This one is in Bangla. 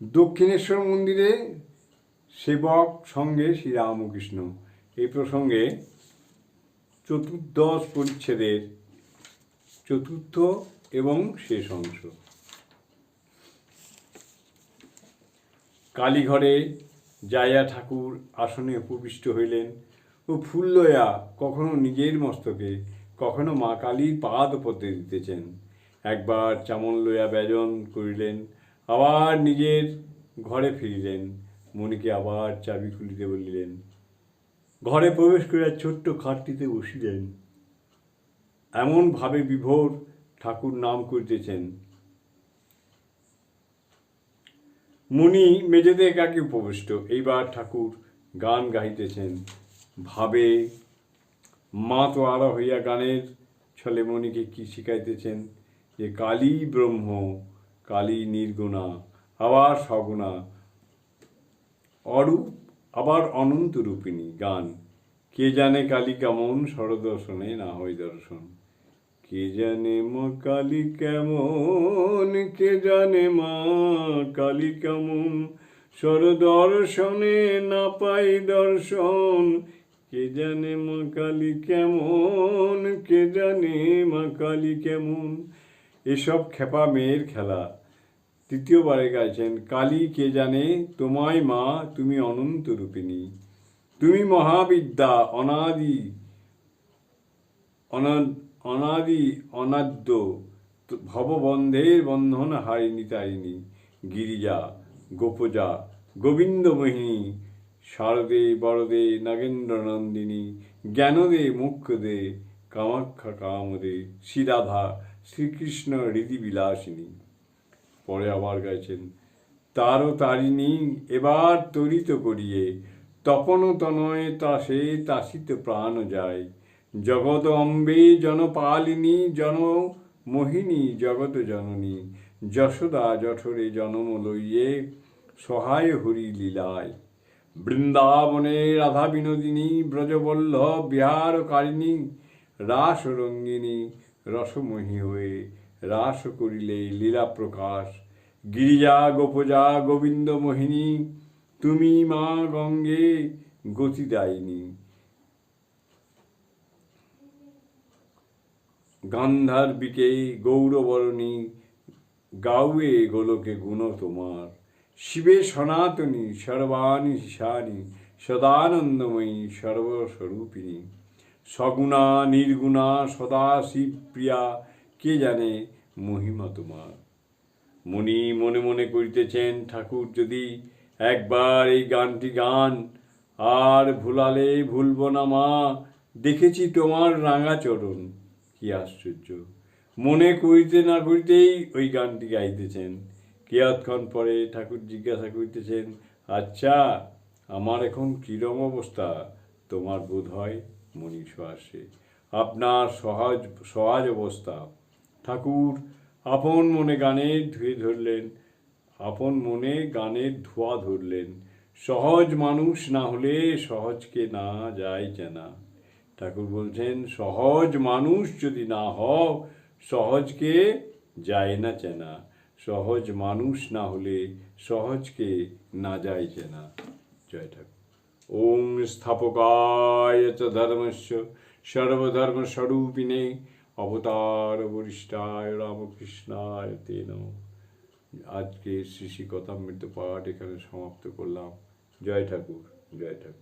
দক্ষিণেশ্বর মন্দিরে সেবক সঙ্গে শ্রীরামকৃষ্ণ। এই প্রসঙ্গে চতুর্দশ পরিচ্ছেদের চতুর্থ এবং শেষ অংশ। কালীঘরে যাইয়া ঠাকুর আসনে উপবিষ্ট হইলেন ও ফুল লইয়া কখনো নিজের মস্তকে, কখনো মা কালীর পাদ পদ্মে দিতেছেন। একবার চামন লইয়া ব্যজন করিলেন আবার নিজের ঘরে ফিরিলেন। মণিকে আবার চাবি খুলিতে বলিলেন, ঘরে প্রবেশ করিয়া ছোট্ট খাটটিতে বসিলেন। এমন ভাবে বিভোর ঠাকুর নাম করিতেছেন। মুনি মেঝেতে একাকে উপবিষ্ট। এইবার ঠাকুর গান গাইতেছেন ভাবে মা তো আরও হইয়া গানের ছলে মণিকে কি শিখাইতেছেন যে কালী ব্রহ্ম কালী নির্গুণা, আবার সগুণা। অরূপ, আবার অনন্ত রূপিণী, গান। কে জানে কালী কেমন সরদর্শনে না হয় দর্শন। কে জানে মা কালী কেমন, কে জানে মা কালী কেমন সরদর্শনে না পাই দর্শন। কে জানে মা কালী কেমন, কে জানে মা কালী কেমন। এসব খেপা মেয়ের খেলা। তৃতীয়বারে গাইছেন কালী কে জানে? তোমায় মা, তুমি অনন্ত রূপিণী। তুমি মহাবিদ্যা, অনাদি অনা- অনাদি, অনাদ্য, ভববন্ধের বন্ধন হারিণী তারিণী। গিরিজা, গোপজা, গোবিন্দমোহিনী, শারদে, বরদে, নাগেন্দ্র নন্দিনী, জ্ঞানদে মুখ্যদে কামাখ্যা কামদে, শ্রীরাধা, শ্রীকৃষ্ণ হৃদিবিলাসিনী পরে আবার গাইছেন। তারও তারিণী এবার তরিত করিয়ে, তপন তনয় তাসে তাসিত প্রাণ যায়। জগত অম্বে জনপালিনী, জন মোহিনী জগত জননী, যশোদা জঠরে জনম লইয়ে সহায় হরি লীলায়। বৃন্দাবনে রাধা বিনোদিনী, ব্রজবল্লভ, বিহারকারিণী রাস রঙ্গিনী রসময়ী হয়ে রাস করিলে লীলা প্রকাশ। গিরিজা গোপজা গোবিন্দ মোহিনী, তুমি মা গঙ্গে গতিদায়িনী গান্ধার্বিকে গৌরবরণী গাউয়ে গোলকে গুণ তোমার। শিবে সনাতনী, সর্বাণী ঈশানী সদানন্দময়ী সর্বস্বরূপিণী। সগুণা, নির্গুণা সদা শিবপ্রিয়া কে জানে মহিমা তোমার? মনি মনে মনে করিতেছেন, ঠাকুর যদি একবার এই গানটি গান, আর ভুলালে ভুলব না মা, দেখেছি তোমার রাঙা চরণ, কি আশ্চর্য। মনে করিতে না করিতেই ওই গানটি গাইতেছেন। কিয়ৎক্ষণ পরে ঠাকুর জিজ্ঞাসা করিতেছেন আচ্ছা আমার এখন কিরম অবস্থা? তোমার বোধ হয় মনীষ আসে আপনার সহজ সহজ অবস্থা। ঠাকুর, আপন মনে গানের ধুয়ে ধরলেন, আপন মনে গানের ধোয়া ধরলেন। সহজ মানুষ না হলে সহজকে না যায় চেনা ঠাকুর বলছেন, সহজ মানুষ যদি না হও, সহজকে যায় না চেনা। সহজ মানুষ না হলে সহজকে না যায় চেনা। জয় ঠাকুর। ওম স্থাপকায় চ ধর্মস্য, সর্বধর্মস্বরূপিণে অবতার বরিষ্ঠায় রামকৃষ্ণায় তেন। আজকে শ্রী শ্রী কথামৃত পাঠ এখানে সমাপ্ত করলাম। জয় ঠাকুর জয় ঠাকুর।